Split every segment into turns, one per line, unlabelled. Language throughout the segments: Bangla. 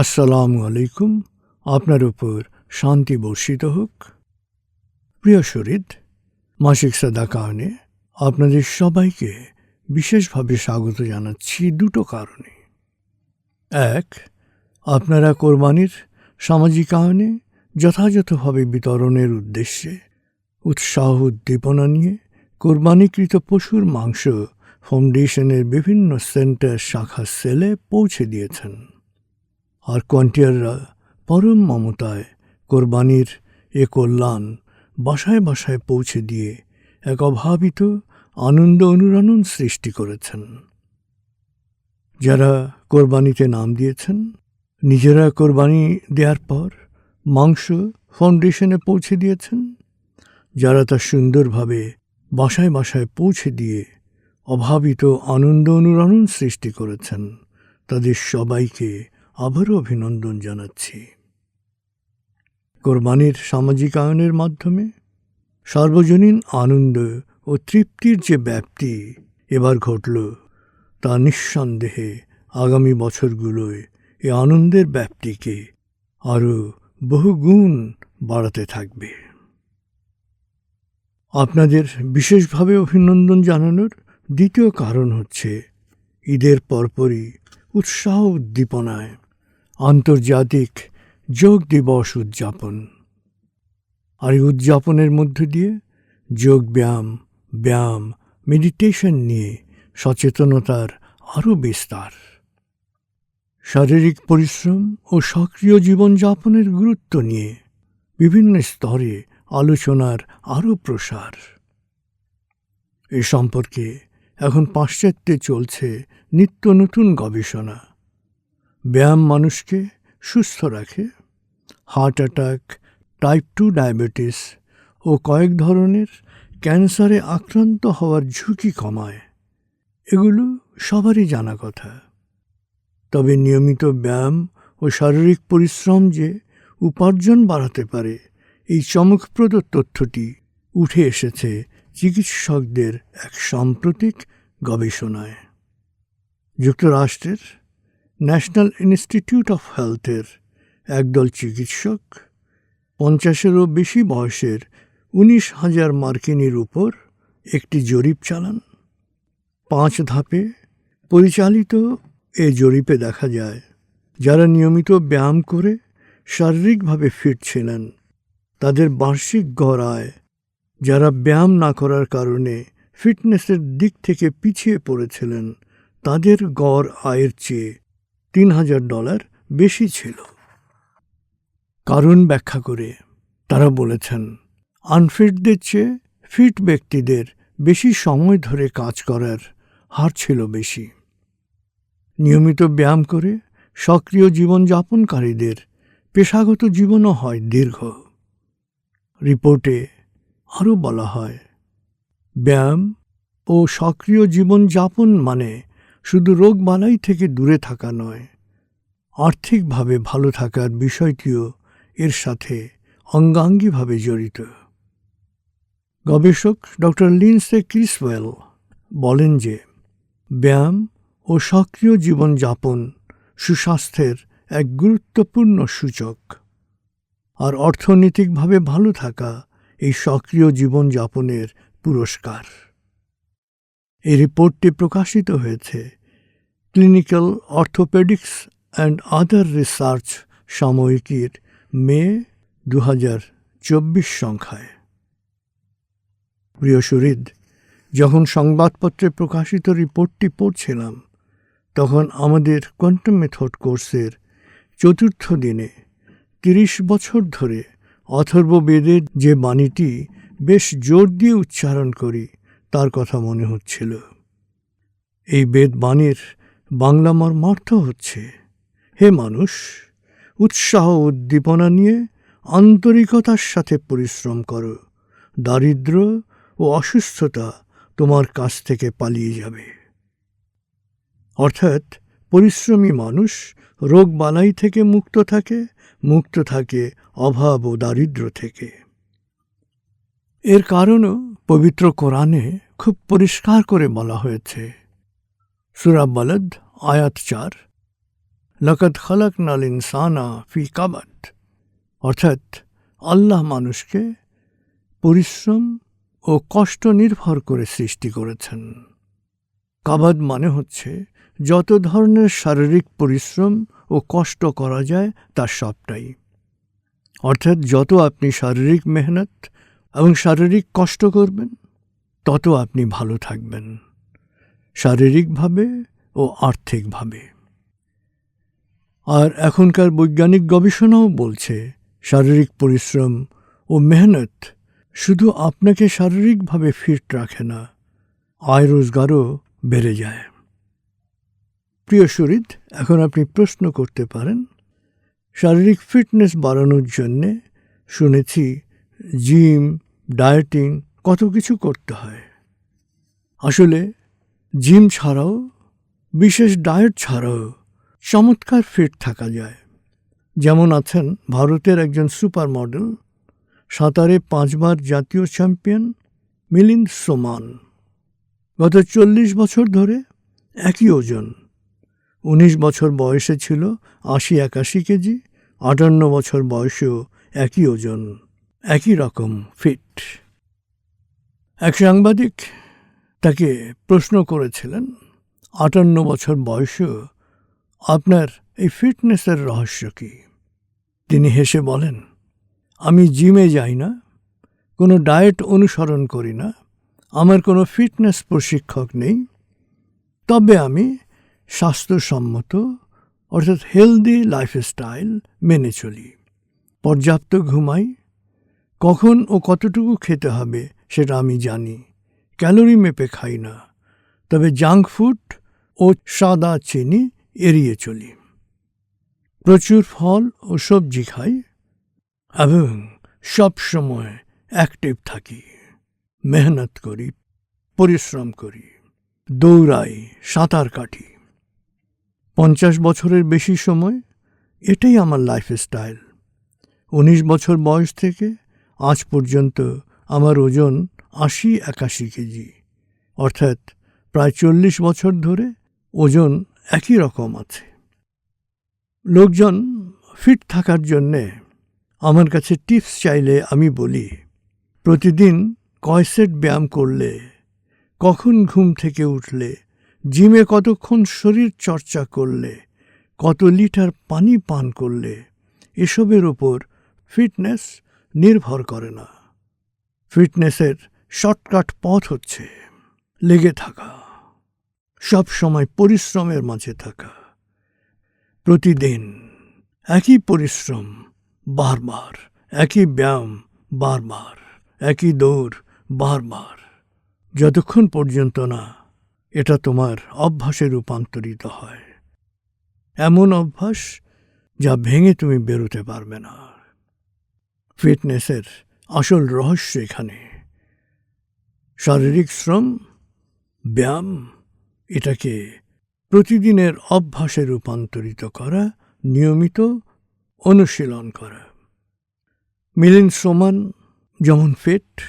আসসালামু আলাইকুম। আপনার উপর শান্তি বর্ষিত হোক। প্রিয় শরীদ মাসিক সাদা কারণে আপনাদের সবাইকে বিশেষভাবে স্বাগত জানাচ্ছি দুটো কারণে। এক, আপনারা কোরবানির সামাজিক কারণে যথাযথভাবে বিতরণের উদ্দেশ্যে উৎসাহ উদ্দীপনা নিয়ে কোরবানিকৃত পশুর মাংস ফাউন্ডেশনের বিভিন্ন সেন্টার শাখা সেলে পৌঁছে দিয়েছেন। আর কোয়ান্টিয়াররা পরম মমতায় কোরবানির এ কল্যাণ বাসায় বাসায় পৌঁছে দিয়ে এক অভাবিত আনন্দ অনুরণন সৃষ্টি করেছেন। যারা কোরবানিতে নাম দিয়েছেন, নিজেরা কোরবানি দেওয়ার পর মাংস ফাউন্ডেশনে পৌঁছে দিয়েছেন। যারা তা সুন্দরভাবে বাসায় বাসায় পৌঁছে দিয়ে অভাবিত আনন্দ অনুরণন সৃষ্টি করেছেন, তাদের সবাইকে আবারও অভিনন্দন জানাচ্ছি। কোরবানির সামাজিক আয়নের মাধ্যমে সার্বজনীন আনন্দ ও তৃপ্তির যে ব্যাপ্তি এবার ঘটল, তা নিঃসন্দেহে আগামী বছরগুলোয় এ আনন্দের ব্যাপ্তিকে আরও বহুগুণ বাড়াতে থাকবে। আপনাদের বিশেষভাবে অভিনন্দন জানানোর দ্বিতীয় কারণ হচ্ছে ঈদের পরপরই উৎসাহ উদ্দীপনায় আন্তর্জাতিক যোগ দিবস উদযাপন। আর এই উদযাপনের মধ্য দিয়ে যোগ ব্যায়াম ব্যায়াম মেডিটেশন নিয়ে সচেতনতার আরও বিস্তার। শারীরিক পরিশ্রম ও সক্রিয় জীবনযাপনের গুরুত্ব নিয়ে বিভিন্ন স্তরে আলোচনার আরও প্রসার। এ সম্পর্কে এখন পাশ্চাত্যে চলছে নিত্য নতুন গবেষণা। ব্যায়াম মানুষকে সুস্থ রাখে। Heart attack, type two diabetes ও কয়েক ধরনের ক্যান্সারে আক্রান্ত হওয়ার ঝুঁকি কমায়। এগুলো সবারই জানা কথা। তবে নিয়মিত ব্যায়াম ও শারীরিক পরিশ্রম যে উপার্জন বাড়াতে পারে, এই চমকপ্রদ তথ্যটি উঠে এসেছে চিকিৎসকদের এক সাম্প্রতিক গবেষণায়। যুক্তরাষ্ট্রের ন্যাশনাল ইনস্টিটিউট অফ হেলথের একদল চিকিৎসক, পঞ্চাশেরও বেশি বয়সের উনিশ হাজার মার্কিনীর উপর একটি জরিপ চালান। পাঁচ ধাপে পরিচালিত এ জরিপে দেখা যায়, যারা নিয়মিত ব্যায়াম করে শারীরিকভাবে ফিট ছিলেন, তাদের বার্ষিক গড় আয়, যারা ব্যায়াম না করার কারণে ফিটনেসের দিক থেকে পিছিয়ে পড়েছিলেন, তাদের গড় আয়ের চেয়ে তিন হাজার ডলার বেশি ছিল। কারণ ব্যাখ্যা করে তারা বলেছেন, আনফিটদের চেয়ে ফিট ব্যক্তিদের বেশি সময় ধরে কাজ করার হার ছিল বেশি। নিয়মিত ব্যায়াম করে সক্রিয় জীবনযাপনকারীদের পেশাগত জীবনও হয় দীর্ঘ। রিপোর্টে আরও বলা হয়, ব্যায়াম ও সক্রিয় জীবনযাপন মানে শুধু রোগবালাই থেকে দূরে থাকা নয়, আর্থিকভাবে ভালো থাকার বিষয়টিও এর সাথে অঙ্গাঙ্গিভাবে জড়িত। গবেষক ডক্টর লিন্সে ক্রিসওয়েল বলেন যে, ব্যায়াম ও সক্রিয় জীবনযাপন সুস্বাস্থ্যের এক গুরুত্বপূর্ণ সূচক। আর অর্থনৈতিকভাবে ভালো থাকা এই সক্রিয় জীবনযাপনের পুরস্কার। এই রিপোর্টটি প্রকাশিত হয়েছে। Clinical orthopaedics and other research সাময়িকীর মে দু সংখ্যায়। প্রিয় সুরিদ যখন সংবাদপত্রে প্রকাশিত রিপোর্টটি পড়ছিলাম, তখন আমাদের কোয়ান্টাম মেথড কোর্সের চতুর্থ দিনে তিরিশ বছর ধরে অথর্ব বেদের যে বাণীটি বেশ জোর দিয়ে উচ্চারণ করি তার কথা মনে হচ্ছিল। এই বেদ বাণীর বাংলা মর্মার্থ হচ্ছে, হে মানুষ, উৎসাহ উদ্দীপনা নিয়ে আন্তরিকতার সাথে পরিশ্রম করো। দারিদ্র ও অসুস্থতা তোমার কাছ থেকে পালিয়ে যাবে। অর্থাৎ পরিশ্রমী মানুষ রোগ বালাই থেকে মুক্ত থাকে মুক্ত থাকে অভাব ও দারিদ্র থেকে। এর কারণও পবিত্র কোরআনে খুব পরিষ্কার করে বলা হয়েছে। সুরা বলদ আয়াত চার লকত খলক নাল ইনসানা ফি কাবাদ, অর্থাৎ আল্লাহ মানুষকে পরিশ্রম ও কষ্ট নির্ভর করে সৃষ্টি করেছেন। কাবাদ মানে হচ্ছে যত ধরনের শারীরিক পরিশ্রম ও কষ্ট করা যায় তার সবটাই। অর্থাৎ যত আপনি শারীরিক মেহনত এবং শারীরিক কষ্ট করবেন তত আপনি ভালো থাকবেন। শারীরিকভাবে ও আর্থিকভাবে। আর এখনকার বৈজ্ঞানিক গবেষণাও বলছে, শারীরিক পরিশ্রম ও মেহনত শুধু আপনাকে শারীরিকভাবে ফিট রাখে না, আয় রোজগারও বেড়ে যায়। প্রিয় শরীর, এখন আপনি প্রশ্ন করতে পারেন, শারীরিক ফিটনেস বাড়ানোর জন্যে শুনেছি জিম, ডায়েটিং, কত কিছু করতে হয়। আসলে, জিম ছাড়াও, বিশেষ ডায়েট ছাড়াও চমৎকার ফিট থাকা যায়। যেমন আছেন ভারতের একজন সুপার মডেল, সাঁতারে পাঁচবার জাতীয় চ্যাম্পিয়ন মিলিন্দ সোমান। গত চল্লিশ বছর ধরে একই ওজন। উনিশ বছর বয়সে ছিল আশি একাশি কেজি, আটান্ন বছর বয়সেও একই ওজন। একই রকম ফিট এক সাংবাদিক তাকে প্রশ্ন করেছিলেন, আটান্ন বছর বয়সেও আপনার এই ফিটনেসের রহস্য কী? তিনি হেসে বলেন, আমি জিমে যাই না, কোনো ডায়েট অনুসরণ করি না, আমার কোনো ফিটনেস প্রশিক্ষক নেই, তবে আমি স্বাস্থ্যসম্মত, অর্থাৎ হেলদি লাইফস্টাইল মেনে চলি। পর্যাপ্ত ঘুমাই কখন ও কতটুকু খেতে হবে সেটা আমি জানি। ক্যালোরি মেপে খাই না। তবে জাঙ্ক ফুড ও সাদা চিনি এড়িয়ে চলি। প্রচুর ফল ও সবজি খাই এবং সব সময় অ্যাক্টিভ থাকি। মেহনত করি, পরিশ্রম করি, দৌড়াই, সাঁতার কাটি। পঞ্চাশ বছরের বেশি সময় এটাই আমার লাইফস্টাইল উনিশ বছর বয়স থেকে আজ পর্যন্ত আমার ওজন আশি একাশি কেজি। অর্থাৎ প্রায় চল্লিশ বছর ধরে ওজন একই রকম আছে। লোকজন ফিট থাকার জন্যে আমার কাছে টিপস চাইলে আমি বলি, প্রতিদিন কয় সেট ব্যায়াম করলে, কখন ঘুম থেকে উঠলে, জিমে কতক্ষণ শরীর চর্চা করলে, কত লিটার পানি পান করলে, এসবের ওপর ফিটনেস নির্ভর করে না। ফিটনেসের শর্টকাট পথ হচ্ছে লেগে থাকা সব সময় পরিশ্রমের মাঝে থাকা। প্রতিদিন একই পরিশ্রম বারবার, একই ব্যায়াম বারবার, একই দৌড় বারবার। যতক্ষণ পর্যন্ত না এটা তোমার অভ্যাসে রূপান্তরিত হয়। এমন অভ্যাস যা ভেঙে তুমি বেরোতে পারবে না। ফিটনেসের আসল রহস্য এখানে। শারীরিক শ্রম, ব্যায়াম, এটাকে প্রতিদিনের অভ্যাসে রূপান্তরিত করা, নিয়মিত অনুশীলন করা। মিলিন সোমান যেমন ফিট,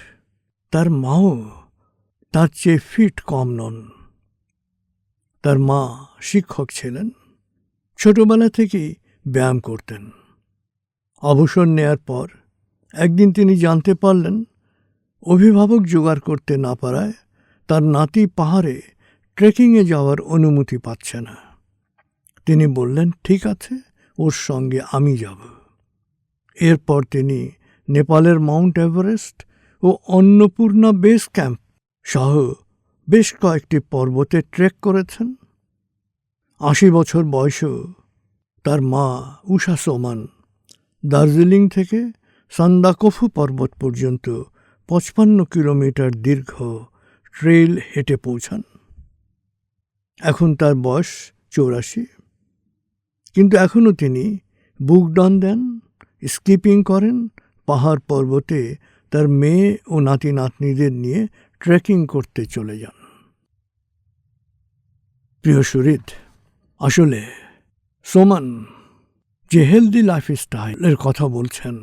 তার মাও তার চেয়ে ফিট কম নন। তার মা শিক্ষক ছিলেন, ছোটবেলা থেকেই ব্যায়াম করতেন। অবসর নেয়ার পর একদিন তিনি জানতে পারলেন, অভিভাবক জোগাড় করতে না পারায় তার নাতি পাহাড়ে ট্রেকিংয়ে যাওয়ার অনুমতি পাচ্ছে না। তিনি বললেন, ঠিক আছে, ওর সঙ্গে আমি যাব। এরপর তিনি নেপালের মাউন্ট এভারেস্ট ও অন্নপূর্ণা বেস ক্যাম্প সহ বেশ কয়েকটি পর্বতে ট্রেক করেছেন। আশি বছর বয়সেও তার মা উষা সোমান দার্জিলিং থেকে সান্দাকফু পর্বত পর্যন্ত পঁচপান্ন কিলোমিটার দীর্ঘ ট্রেল হেঁটে পৌঁছান। এখন তার বয়স চৌরাশি। কিন্তু এখনও তিনি বুক ডান দেন, স্কিপিং করেন, পাহাড় পর্বতে তার মেয়ে ও নাতি নাতনিদের নিয়ে ট্রেকিং করতে চলে যান। প্রিয় সুরিত আসলে সোমান যে হেলদি লাইফস্টাইলের কথা বলছেন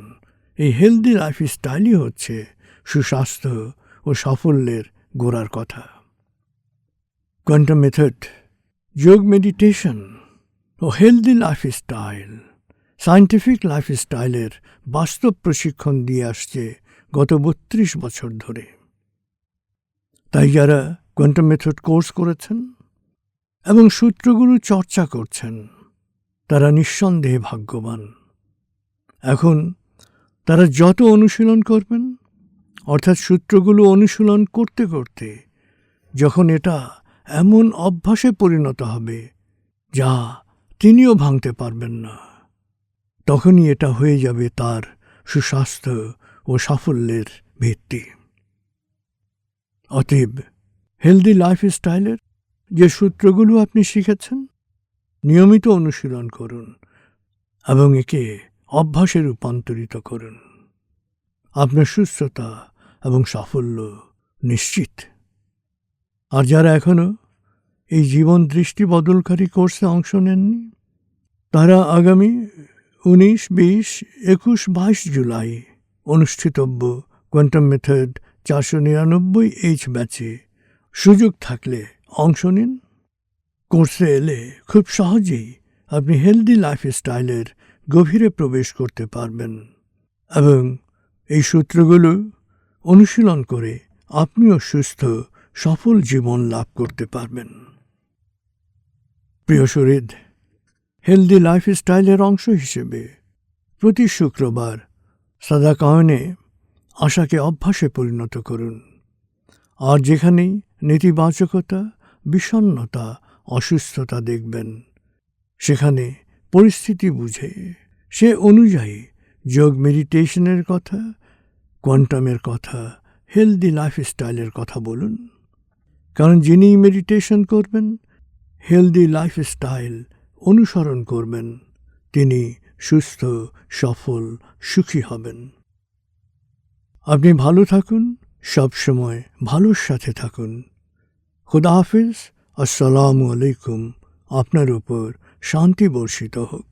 এই হেলদি লাইফস্টাইলই হচ্ছে সুস্বাস্থ্য ও সাফল্যের গোড়ার কথা। কোয়ান্টাম মেথড যোগ মেডিটেশন ও হেলদি লাইফস্টাইল সায়েন্টিফিক লাইফস্টাইলের বাস্তব প্রশিক্ষণ দিয়ে আসছে গত বত্রিশ বছর ধরে। তাই যারা কোয়ান্টাম মেথড কোর্স করেছেন এবং সূত্রগুলো চর্চা করছেন, তারা নিঃসন্দেহে ভাগ্যবান। এখন তারা যত অনুশীলন করবেন, অর্থাৎ সূত্রগুলো অনুশীলন করতে করতে, যখন এটা এমন অভ্যাসে পরিণত হবে, যা তিনিও ভাঙতে পারবেন না, তখনই এটা হয়ে যাবে তার সুস্বাস্থ্য ও সাফল্যের ভিত্তি। অতীব হেলদি লাইফস্টাইলের যে সূত্রগুলো আপনি শিখেছেন, নিয়মিত অনুশীলন করুন এবং একে অভ্যাসে রূপান্তরিত করুন। আপনার সুস্থতা এবং সাফল্য নিশ্চিত। আর যারা এখনও এই জীবন দৃষ্টি বদলকারী কোর্সে অংশ নেননি, তারা আগামী উনিশ, বিশ, একুশ, বাইশ জুলাই অনুষ্ঠিতব্য কোয়ান্টাম মেথড চারশো নিরানব্বই এইচ ব্যাচে সুযোগ থাকলে অংশ নিন। কোর্সে এলে খুব সহজেই আপনি হেলদি লাইফস্টাইলের গভীরে প্রবেশ করতে পারবেন এবং এই সূত্রগুলো অনুশীলন করে আপনিও সুস্থ, সফল জীবন লাভ করতে পারবেন। প্রিয় শরীর হেলদি লাইফস্টাইলের অংশ হিসেবে প্রতি শুক্রবার সাদা কায়নে আশাকে অভ্যাসে পরিণত করুন। আর যেখানেই নেতিবাচকতা বিষণ্নতা অসুস্থতা দেখবেন, সেখানে পরিস্থিতি বুঝে। সে অনুযায়ী যোগ মেডিটেশনের কথা, কোয়ান্টামের কথা, হেলদি লাইফস্টাইলের কথা বলুন। কারণ যিনি মেডিটেশন করবেন, হেলদি লাইফস্টাইল অনুসরণ করবেন, তিনি সুস্থ, সফল, সুখী হবেন। আপনি ভালো থাকুন, সবসময় ভালোর সাথে থাকুন। খুদা হাফিজ, আসসালামু আলাইকুম, আপনার উপর শান্তি বর্ষিত হোক।